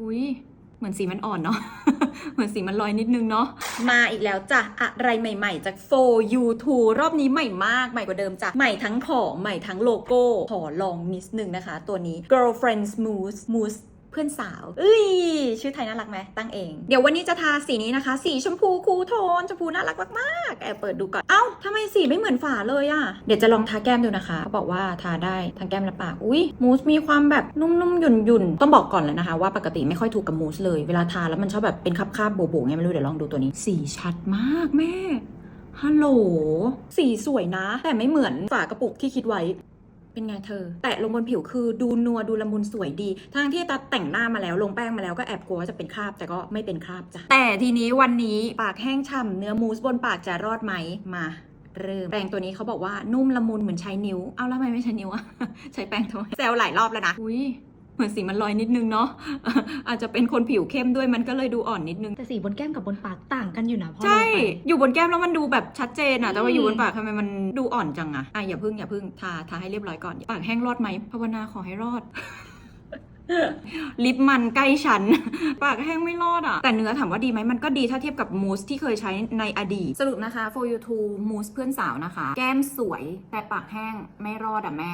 อุ้ยเหมือนสีมันอ่อนเนาะ เหมือนสีมันลอยนิดนึงเนาะ มาอีกแล้วจ้ะ อะไรใหม่ๆ จาก for you to รอบนี้ใหม่มาก ใหม่กว่าเดิมจ้ะ ใหม่ทั้งของ ใหม่ทั้งโลโก้ ขอลองนิดนึงนะคะ ตัวนี้ girlfriend smooth mousse เพื่อนสาวเอ้ยชื่อไทยน่ารักไหมตั้งเอง เดี๋ยววันนี้จะทาสีนี้นะคะ สีชมพูคูลโทนชมพูน่ารักมากๆแอบเปิดดูก่อนเอ้าทำไมสีไม่เหมือนฝาเลยอะเดี๋ยวจะลองทาแก้มดูนะคะเขาบอกว่าทาได้ทั้งแก้มและปากอุ้ยมูสมีความแบบนุ่มๆหยุ่นๆต้องบอกก่อนเลยนะคะ ว่าปกติไม่ค่อยถูกกับมูสเลยเวลาทาแล้วมันชอบแบบเป็นคราบๆโบ๋ๆไงไม่รู้เดี๋ยวลองดูตัวนี้ สีชัดมากแม่ฮัลโหล สีสวยนะ แต่ไม่เหมือนฝากระปุกที่คิดไว้ เป็นไงเธอ แตะลงบนผิวคือดูนัวดูละมุนสวยดี ทั้งที่ตาแต่งหน้ามาแล้วลงแป้งมาแล้วก็แอบกลัวว่าจะเป็นคราบแต่ก็ไม่เป็นคราบจ้ะแต่ทีนี้วันนี้ปากแห้งฉ่ำเนื้อมูสบนปากจะรอดไหมมาเริ่มแปรงตัวนี้เขาบอกว่านุ่มละมุนเหมือนใช้นิ้ว เอาแล้วทำไมไม่ใช้นิ้วอะใช้แป้งทำไมแซวหลายรอบแล้วนะ อุ้ย เหมือนสีมันลอยนิดนึงเนาะอาจจะเป็นคนผิวเข้มด้วยมันก็เลยดูอ่อนนิดนึง แต่สีบนแก้มกับบนปากต่างกันอยู่นะพอใช่ลงไปอยู่บนแก้มแล้วมันดูแบบชัดเจนอะแต่ว่าอืมอยู่บนปากทำไมมันดูอ่อนจังอะอะอย่าพึ่งอย่าพึ่งทาทาให้เรียบร้อยก่อน ปากแห้งรอดไหมภาวนาขอให้รอดลิปมันใกล้ฉัน ปากแห้งไม่รอดอะแต่เนื้อถามว่าดีไหมมันก็ดีถ้าเทียบกับมูสที่เคยใช้ในอดีต สรุปนะคะ for you to มูสเพื่อนสาวนะคะ แก้มสวยแต่ปากแห้งไม่รอดอะแม่